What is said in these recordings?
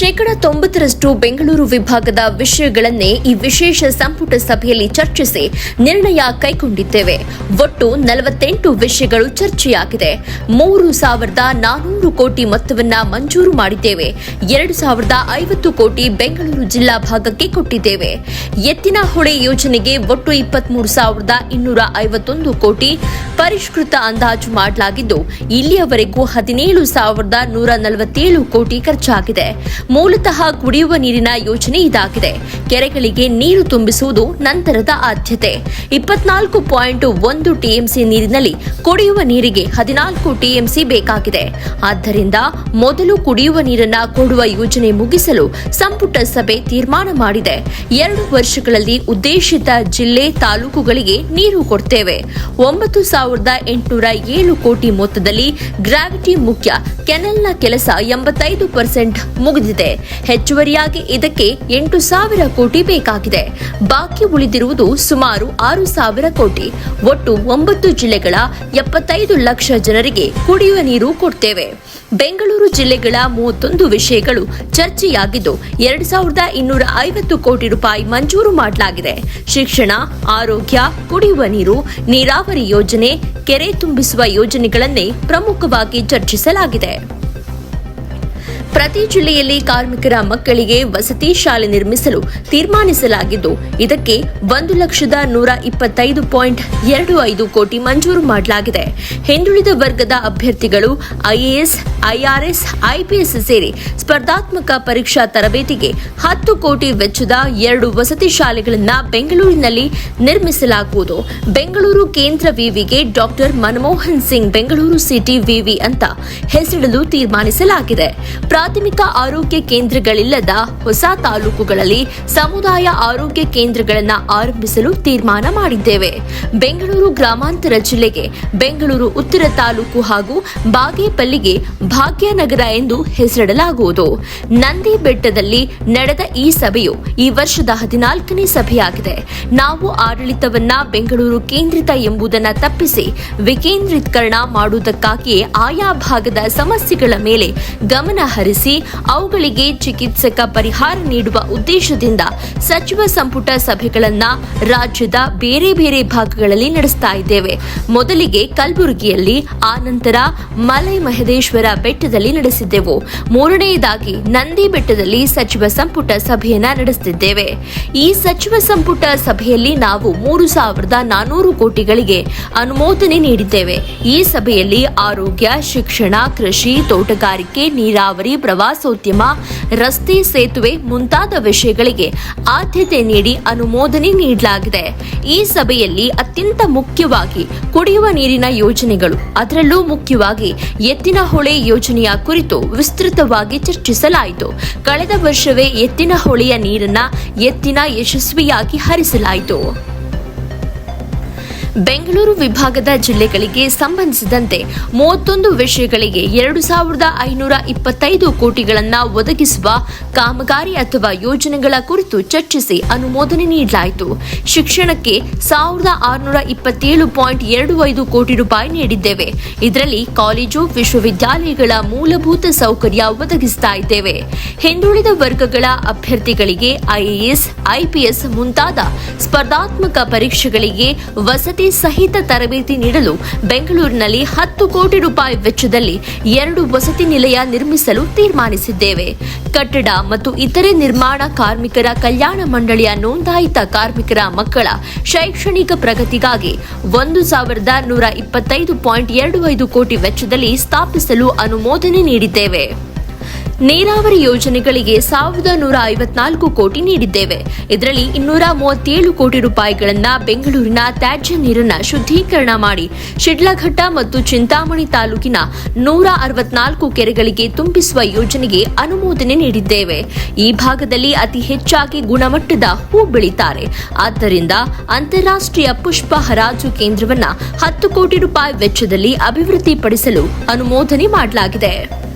ಶೇಕಡ ತೊಂಬತ್ತರಷ್ಟು ಬೆಂಗಳೂರು ವಿಭಾಗದ ವಿಷಯಗಳನ್ನೇ ಈ ವಿಶೇಷ ಸಂಪುಟ ಸಭೆಯಲ್ಲಿ ಚರ್ಚಿಸಿ ನಿರ್ಣಯ ಕೈಗೊಂಡಿದ್ದೇವೆ. ಒಟ್ಟು ನಲವತ್ತೆಂಟು ವಿಷಯಗಳು ಚರ್ಚೆಯಾಗಿದೆ. ಮೂರು ಸಾವಿರದ ನಾನೂರು ಕೋಟಿ ಮೊತ್ತವನ್ನ ಮಂಜೂರು ಮಾಡಿದ್ದೇವೆ. ಎರಡು ಸಾವಿರದ ಐವತ್ತು ಕೋಟಿ ಬೆಂಗಳೂರು ಜಿಲ್ಲಾ ಭಾಗಕ್ಕೆ ಕೊಟ್ಟಿದ್ದೇವೆ. ಎತ್ತಿನ ಹೊಳೆ ಯೋಜನೆಗೆ ಒಟ್ಟು ಇಪ್ಪತ್ಮೂರು ಸಾವಿರದ ಇನ್ನೂರ ಐವತ್ತೊಂದು ಕೋಟಿ ಪರಿಷ್ಕೃತ ಅಂದಾಜು ಮಾಡಲಾಗಿದ್ದು, ಇಲ್ಲಿಯವರೆಗೂ ಹದಿನೇಳು ಸಾವಿರದ ನೂರ ನಲವತ್ತೇಳು ಕೋಟಿ ಖರ್ಚಾಗಿದೆ. ಮೂಲತಃ ಕುಡಿಯುವ ನೀರಿನ ಯೋಜನೆ ಇದಾಗಿದೆ. ಕೆರೆಗಳಿಗೆ ನೀರು ತುಂಬಿಸುವುದು ನಂತರದ ಆದ್ಯತೆ. ಇಪ್ಪತ್ನಾಲ್ಕು ಪಾಯಿಂಟ್ ಒಂದು ಟಿಎಂಸಿ ನೀರಿನಲ್ಲಿ ಕುಡಿಯುವ ನೀರಿಗೆ ಹದಿನಾಲ್ಕು ಟಿಎಂಸಿ ಬೇಕಾಗಿದೆ. ಆದ್ದರಿಂದ ಮೊದಲು ಕುಡಿಯುವ ನೀರನ್ನ ಕೊಡುವ ಯೋಜನೆ ಮುಗಿಸಲು ಸಂಪುಟ ಸಭೆ ತೀರ್ಮಾನ ಮಾಡಿದೆ. ಎರಡು ವರ್ಷಗಳಲ್ಲಿ ಉದ್ದೇಶಿತ ಜಿಲ್ಲೆ ತಾಲೂಕುಗಳಿಗೆ ನೀರು ಕೊಡ್ತೇವೆ. ಒಂಬತ್ತು ಸಾವಿರದ ಎಂಟುನೂರ ಏಳು ಕೋಟಿ ಮೊತ್ತದಲ್ಲಿ ಗ್ರಾವಿಟಿ ಮುಖ್ಯ ಕೆನಲ್ನ ಕೆಲಸ ಎಂಬತ್ತೈದು ಪರ್ಸೆಂಟ್ ಮುಗಿದಿದೆ. ಹೆಚ್ಚುವರಿಯಾಗಿ ಇದಕ್ಕೆ ಎಂಟು ಸಾವಿರ ಕೋಟಿ ಬೇಕಾಗಿದೆ. ಬಾಕಿ ಉಳಿದಿರುವುದು ಸುಮಾರು ಆರು ಸಾವಿರ ಕೋಟಿ. ಒಟ್ಟು ಒಂಬತ್ತು ಜಿಲ್ಲೆಗಳ ಎಪ್ಪತ್ತೈದು ಲಕ್ಷ ಜನರಿಗೆ ಕುಡಿಯುವ ನೀರು ಕೊಡ್ತೇವೆ. ಬೆಂಗಳೂರು ಜಿಲ್ಲೆಗಳ ಮೂವತ್ತೊಂದು ವಿಷಯಗಳು ಚರ್ಚೆಯಾಗಿದ್ದು, ಎರಡ್ ಸಾವಿರದ ಇನ್ನೂರ ಐವತ್ತು ಕೋಟಿ ರೂಪಾಯಿ ಮಂಜೂರು ಮಾಡಲಾಗಿದೆ. ಶಿಕ್ಷಣ, ಆರೋಗ್ಯ, ಕುಡಿಯುವ ನೀರು, ನೀರಾವರಿ ಯೋಜನೆ, ಕೆರೆ ತುಂಬಿಸುವ ಯೋಜನೆಗಳನ್ನೇ ಪ್ರಮುಖವಾಗಿ ಚರ್ಚಿಸಲಾಗಿದೆ. ಪ್ರತಿ ಜಿಲ್ಲೆಯಲ್ಲಿ ಕಾರ್ಮಿಕರ ಮಕ್ಕಳಿಗೆ ವಸತಿ ಶಾಲೆ ನಿರ್ಮಿಸಲು ತೀರ್ಮಾನಿಸಲಾಗಿದ್ದು, ಇದಕ್ಕೆ ಒಂದು ಲಕ್ಷದ ನೂರ ಇಪ್ಪತ್ತೈದು ಪಾಯಿಂಟ್ ಎರಡು ಐದು ಕೋಟಿ ಮಂಜೂರು ಮಾಡಲಾಗಿದೆ. ಹಿಂದುಳಿದ ವರ್ಗದ ಅಭ್ಯರ್ಥಿಗಳು ಐಎಎಸ್, ಐಆರ್ಎಸ್, ಐಪಿಎಸ್ ಸೇರಿ ಸ್ಪರ್ಧಾತ್ಮಕ ಪರೀಕ್ಷಾ ತರಬೇತಿಗೆ ಹತ್ತು ಕೋಟಿ ವೆಚ್ಚದ ಎರಡು ವಸತಿ ಶಾಲೆಗಳನ್ನು ಬೆಂಗಳೂರಿನಲ್ಲಿ ನಿರ್ಮಿಸಲಾಗುವುದು. ಬೆಂಗಳೂರು ಕೇಂದ್ರ ವಿವಿಗೆ ಡಾಕ್ಟರ್ ಮನಮೋಹನ್ ಸಿಂಗ್ ಬೆಂಗಳೂರು ಸಿಟಿ ವಿವಿ ಅಂತ ಹೆಸರಿಡಲು ತೀರ್ಮಾನಿಸಲಾಗಿದೆ. ಪ್ರಾಥಮಿಕ ಆರೋಗ್ಯ ಕೇಂದ್ರಗಳಿಲ್ಲದ ಹೊಸ ತಾಲೂಕುಗಳಲ್ಲಿ ಸಮುದಾಯ ಆರೋಗ್ಯ ಕೇಂದ್ರಗಳನ್ನು ಆರಂಭಿಸಲು ತೀರ್ಮಾನ ಮಾಡಿದ್ದೇವೆ. ಬೆಂಗಳೂರು ಗ್ರಾಮಾಂತರ ಜಿಲ್ಲೆಗೆ ಬೆಂಗಳೂರು ಉತ್ತರ ತಾಲೂಕು ಹಾಗೂ ಬಾಗೇಪಲ್ಲಿಗೆ ಭಾಗ್ಯನಗರ ಎಂದು ಹೆಸರಿಡಲಾಗುವುದು. ನಂದಿ ಬೆಟ್ಟದಲ್ಲಿ ನಡೆದ ಈ ಸಭೆಯು ಈ ವರ್ಷದ ಹದಿನಾಲ್ಕನೇ ಸಭೆಯಾಗಿದೆ. ನಾವು ಆಡಳಿತವನ್ನ ಬೆಂಗಳೂರು ಕೇಂದ್ರಿತ ಎಂಬುದನ್ನು ತಪ್ಪಿಸಿ ವಿಕೇಂದ್ರೀಕರಣ ಮಾಡುವುದಕ್ಕಾಗಿಯೇ ಆಯಾ ಭಾಗದ ಸಮಸ್ಯೆಗಳ ಮೇಲೆ ಗಮನ ಹರಿಸಿ ಅವುಗಳಿಗೆ ಚಿಕಿತ್ಸಕ ಪರಿಹಾರ ನೀಡುವ ಉದ್ದೇಶದಿಂದ ಸಚಿವ ಸಂಪುಟ ಸಭೆಗಳನ್ನ ರಾಜ್ಯದ ಬೇರೆ ಬೇರೆ ಭಾಗಗಳಲ್ಲಿ ನಡೆಸ್ತಾ ಇದ್ದೇವೆ. ಮೊದಲಿಗೆ ಕಲಬುರಗಿಯಲ್ಲಿ, ಆನಂತರ ಮಲೈ ಮಹದೇಶ್ವರ ಬೆಟ್ಟದಲ್ಲಿ ನಡೆಸಿದ್ದೆವು. ಮೂರನೆಯದಾಗಿ ನಂದಿ ಬೆಟ್ಟದಲ್ಲಿ ಸಚಿವ ಸಂಪುಟ ಸಭೆಯನ್ನ ನಡೆಸುತ್ತಿದ್ದೇವೆ ಈ ಸಚಿವ ಸಂಪುಟ ಸಭೆಯಲ್ಲಿ ನಾವು ಮೂರು ಸಾವಿರದ ನಾನೂರು ಕೋಟಿಗಳಿಗೆ ಅನುಮೋದನೆ ನೀಡಿದ್ದೇವೆ. ಈ ಸಭೆಯಲ್ಲಿ ಆರೋಗ್ಯ, ಶಿಕ್ಷಣ, ಕೃಷಿ, ತೋಟಗಾರಿಕೆ, ನೀರಾವರಿ ಪ್ರವಾಸೋದ್ಯಮ, ರಸ್ತೆ ಸೇತುವೆ ಮುಂತಾದ ವಿಷಯಗಳಿಗೆ ಆದ್ಯತೆ ನೀಡಿ ಅನುಮೋದನೆ ನೀಡಲಾಗಿದೆ. ಈ ಸಭೆಯಲ್ಲಿ ಅತ್ಯಂತ ಮುಖ್ಯವಾಗಿ ಕುಡಿಯುವ ನೀರಿನ ಯೋಜನೆಗಳು, ಅದರಲ್ಲೂ ಮುಖ್ಯವಾಗಿ ಎತ್ತಿನಹೊಳೆ ಯೋಜನೆಯ ಕುರಿತು ವಿಸ್ತೃತವಾಗಿ ಚರ್ಚಿಸಲಾಯಿತು. ಕಳೆದ ವರ್ಷವೇ ಎತ್ತಿನಹೊಳೆಯ ನೀರನ್ನ ಎತ್ತಿನ ಯಶಸ್ವಿಯಾಗಿ ಹರಿಸಲಾಯಿತು. ಬೆಂಗಳೂರು ವಿಭಾಗದ ಜಿಲ್ಲೆಗಳಿಗೆ ಸಂಬಂಧಿಸಿದಂತೆ ಮೂವತ್ತೊಂದು ವಿಷಯಗಳಿಗೆ ಎರಡು ಸಾವಿರದ ಐನೂರ ಇಪ್ಪತ್ತೈದು ಕೋಟಿಗಳನ್ನು ಒದಗಿಸುವ ಕಾಮಗಾರಿ ಅಥವಾ ಯೋಜನೆಗಳ ಕುರಿತು ಚರ್ಚಿಸಿ ಅನುಮೋದನೆ ನೀಡಲಾಯಿತು. ಶಿಕ್ಷಣಕ್ಕೆ ಸಾವಿರದ ಆರುನೂರ ಇಪ್ಪತ್ತೇಳು ಪಾಯಿಂಟ್ ಎರಡು ಐದು ಕೋಟಿ ರೂಪಾಯಿ ನೀಡಿದ್ದೇವೆ. ಇದರಲ್ಲಿ ಕಾಲೇಜು, ವಿಶ್ವವಿದ್ಯಾಲಯಗಳ ಮೂಲಭೂತ ಸೌಕರ್ಯ ಒದಗಿಸ್ತಾ ಇದ್ದೇವೆ. ಹಿಂದುಳಿದ ವರ್ಗಗಳ ಅಭ್ಯರ್ಥಿಗಳಿಗೆ ಐಎಎಸ್ ಐಪಿಎಸ್ ಮುಂತಾದ ಸ್ಪರ್ಧಾತ್ಮಕ ಪರೀಕ್ಷೆಗಳಿಗೆ ವಸತಿ ಸಹಿತ ತರಬೇತಿ ನೀಡಲು ಬೆಂಗಳೂರಿನಲ್ಲಿ ಹತ್ತು ಕೋಟಿ ರೂಪಾಯಿ ವೆಚ್ಚದಲ್ಲಿ ಎರಡು ವಸತಿ ನಿಲಯ ನಿರ್ಮಿಸಲು ತೀರ್ಮಾನಿಸಿದ್ದೇವೆ. ಕಟ್ಟಡ ಮತ್ತು ಇತರೆ ನಿರ್ಮಾಣ ಕಾರ್ಮಿಕರ ಕಲ್ಯಾಣ ಮಂಡಳಿಯ ನೋಂದಾಯಿತ ಕಾರ್ಮಿಕರ ಮಕ್ಕಳ ಶೈಕ್ಷಣಿಕ ಪ್ರಗತಿಗಾಗಿ ಒಂದು ಸಾವಿರದ ನೂರ ಇಪ್ಪತ್ತೈದು ಪಾಯಿಂಟ್ ಎರಡು ಐದು ಕೋಟಿ ವೆಚ್ಚದಲ್ಲಿ ಸ್ಥಾಪಿಸಲು ಅನುಮೋದನೆ ನೀಡಿದ್ದೇವೆ. ನೀರಾವರಿ ಯೋಜನೆಗಳಿಗೆ ಸಾವಿರದ ನೂರ ಐವತ್ನಾಲ್ಕು ಕೋಟಿ ನೀಡಿದ್ದೇವೆ. ಇದರಲ್ಲಿ ಇನ್ನೂರ ಮೂವತ್ತೇಳು ಕೋಟಿ ರೂಪಾಯಿಗಳನ್ನ ಬೆಂಗಳೂರಿನ ತ್ಯಾಜ್ಯ ನೀರನ್ನ ಶುದ್ಧೀಕರಣ ಮಾಡಿ ಶಿಡ್ಲಘಟ್ಟ ಮತ್ತು ಚಿಂತಾಮಣಿ ತಾಲೂಕಿನ ನೂರ ಅರವತ್ನಾಲ್ಕು ಕೆರೆಗಳಿಗೆ ತುಂಬಿಸುವ ಯೋಜನೆಗೆ ಅನುಮೋದನೆ ನೀಡಿದ್ದೇವೆ. ಈ ಭಾಗದಲ್ಲಿ ಅತಿ ಹೆಚ್ಚಾಗಿ ಗುಣಮಟ್ಟದ ಹೂ ಬೆಳೀತಾರೆ. ಆದ್ದರಿಂದ ಅಂತಾರಾಷ್ಟ್ರೀಯ ಪುಷ್ಪ ಹರಾಜು ಕೇಂದ್ರವನ್ನ ಹತ್ತು ಕೋಟಿ ರೂಪಾಯಿ ವೆಚ್ಚದಲ್ಲಿ ಅಭಿವೃದ್ಧಿಪಡಿಸಲು ಅನುಮೋದನೆ ಮಾಡಲಾಗಿದೆ.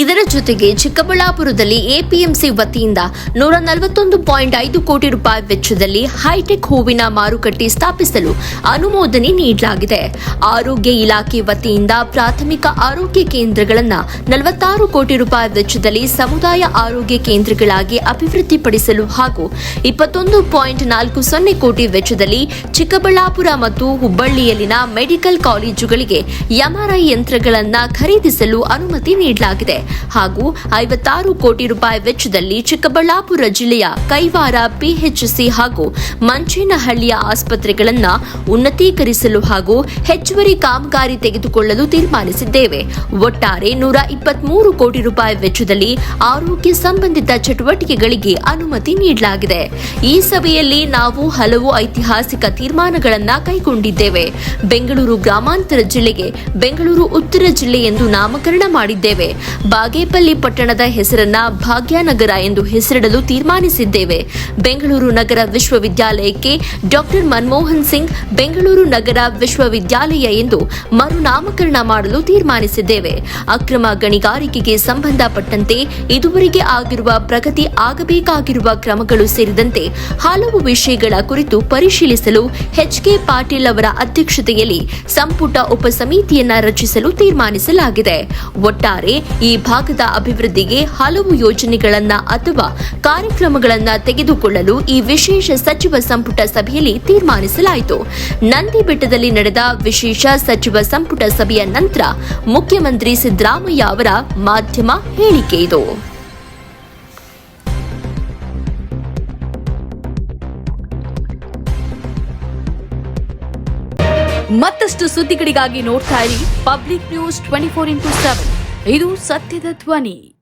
ಇದರ ಜೊತೆಗೆ ಚಿಕ್ಕಬಳ್ಳಾಪುರದಲ್ಲಿ ಎಪಿಎಂಸಿ ವತಿಯಿಂದ ನೂರ ನಲವತ್ತೊಂದು ಪಾಯಿಂಟ್ ಐದು ಕೋಟಿ ರೂಪಾಯಿ ವೆಚ್ಚದಲ್ಲಿ ಹೈಟೆಕ್ ಹೂವಿನ ಮಾರುಕಟ್ಟೆ ಸ್ಥಾಪಿಸಲು ಅನುಮೋದನೆ ನೀಡಲಾಗಿದೆ. ಆರೋಗ್ಯ ಇಲಾಖೆ ವತಿಯಿಂದ ಪ್ರಾಥಮಿಕ ಆರೋಗ್ಯ ಕೇಂದ್ರಗಳನ್ನು ನಲವತ್ತಾರು ಕೋಟಿ ರೂಪಾಯಿ ವೆಚ್ಚದಲ್ಲಿ ಸಮುದಾಯ ಆರೋಗ್ಯ ಕೇಂದ್ರಗಳಾಗಿ ಅಭಿವೃದ್ಧಿಪಡಿಸಲು ಹಾಗೂ ಇಪ್ಪತ್ತೊಂದು ಪಾಯಿಂಟ್ ನಾಲ್ಕು ಸೊನ್ನೆ ಕೋಟಿ ವೆಚ್ಚದಲ್ಲಿ ಚಿಕ್ಕಬಳ್ಳಾಪುರ ಮತ್ತು ಹುಬ್ಬಳ್ಳಿಯಲ್ಲಿನ ಮೆಡಿಕಲ್ ಕಾಲೇಜುಗಳಿಗೆ ಎಂಆರ್ಐ ಯಂತ್ರಗಳನ್ನು ಖರೀದಿಸಲು ಅನುಮತಿ ನೀಡಲಾಗಿದೆ. ಹಾಗೂ ಐವತ್ತಾರು ಕೋಟಿ ರೂಪಾಯಿ ವೆಚ್ಚದಲ್ಲಿ ಚಿಕ್ಕಬಳ್ಳಾಪುರ ಜಿಲ್ಲೆಯ ಕೈವಾರ ಪಿಎಚ್ಸಿ ಹಾಗೂ ಮಂಚೇನಹಳ್ಳಿಯ ಆಸ್ಪತ್ರೆಗಳನ್ನು ಉನ್ನತೀಕರಿಸಲು ಹಾಗೂ ಹೆಚ್ಚುವರಿ ಕಾಮಗಾರಿ ತೆಗೆದುಕೊಳ್ಳಲು ತೀರ್ಮಾನಿಸಿದ್ದೇವೆ. ಒಟ್ಟಾರೆ ನೂರ ಇಪ್ಪತ್ಮೂರು ಕೋಟಿ ರೂಪಾಯಿ ವೆಚ್ಚದಲ್ಲಿ ಆರೋಗ್ಯ ಸಂಬಂಧಿತ ಚಟುವಟಿಕೆಗಳಿಗೆ ಅನುಮತಿ ನೀಡಲಾಗಿದೆ. ಈ ಸಭೆಯಲ್ಲಿ ನಾವು ಹಲವು ಐತಿಹಾಸಿಕ ತೀರ್ಮಾನಗಳನ್ನು ಕೈಗೊಂಡಿದ್ದೇವೆ. ಬೆಂಗಳೂರು ಗ್ರಾಮಾಂತರ ಜಿಲ್ಲೆಗೆ ಬೆಂಗಳೂರು ಉತ್ತರ ಜಿಲ್ಲೆ ಎಂದು ನಾಮಕರಣ ಮಾಡಿದ್ದೇವೆ. ಬಾಗೇಪಲ್ಲಿ ಪಟ್ಟಣದ ಹೆಸರನ್ನ ಭಾಗ್ಯನಗರ ಎಂದು ಹೆಸರಿಡಲು ತೀರ್ಮಾನಿಸಿದ್ದೇವೆ. ಬೆಂಗಳೂರು ನಗರ ವಿಶ್ವವಿದ್ಯಾಲಯಕ್ಕೆ ಡಾಕ್ಟರ್ ಮನಮೋಹನ್ ಸಿಂಗ್, ಬೆಂಗಳೂರು ನಗರ ವಿಶ್ವವಿದ್ಯಾಲಯ ಎಂದು ಮರುನಾಮಕರಣ ಮಾಡಲು ತೀರ್ಮಾನಿಸಿದ್ದೇವೆ. ಅಕ್ರಮ ಗಣಿಗಾರಿಕೆಗೆ ಸಂಬಂಧಪಟ್ಟಂತೆ ಇದುವರೆಗೆ ಆಗಿರುವ ಪ್ರಗತಿ ಆಗಬೇಕಾಗಿರುವ ಕ್ರಮಗಳು ಸೇರಿದಂತೆ ಹಲವು ವಿಷಯಗಳ ಕುರಿತು ಪರಿಶೀಲಿಸಲು ಎಚ್ಕೆ ಪಾಟೀಲ್ ಅವರ ಅಧ್ಯಕ್ಷತೆಯಲ್ಲಿ ಸಂಪುಟ ಉಪಸಮಿತಿಯನ್ನ ರಚಿಸಲು ತೀರ್ಮಾನಿಸಲಾಗಿದೆ. ಒಟ್ಟಾರೆ ಈ ಭಾಗದ ಅಭಿವೃದ್ಧಿಗೆ ಹಲವು ಯೋಜನೆಗಳನ್ನ ಅಥವಾ ಕಾರ್ಯಕ್ರಮಗಳನ್ನ ತೆಗೆದುಕೊಳ್ಳಲು ಈ ವಿಶೇಷ ಸಚಿವ ಸಂಪುಟ ಸಭೆಯಲ್ಲಿ ತೀರ್ಮಾನಿಸಲಾಯಿತು. ನಂದಿ ಬೆಟ್ಟದಲ್ಲಿ ನಡೆದ ವಿಶೇಷ ಸಚಿವ ಸಂಪುಟ ಸಭೆಯ ನಂತರ ಮುಖ್ಯಮಂತ್ರಿ ಸಿದ್ದರಾಮಯ್ಯ ಅವರ ಮಾಧ್ಯಮ ಹೇಳಿಕೆ ಇದು. ಮತ್ತಷ್ಟು ಸುದ್ದಿಗಳಿಗಾಗಿ ನೋಡ್ತಾ ಇರಿ public news twenty four into seven. ಇದು ಸತ್ಯದ ಧ್ವನಿ.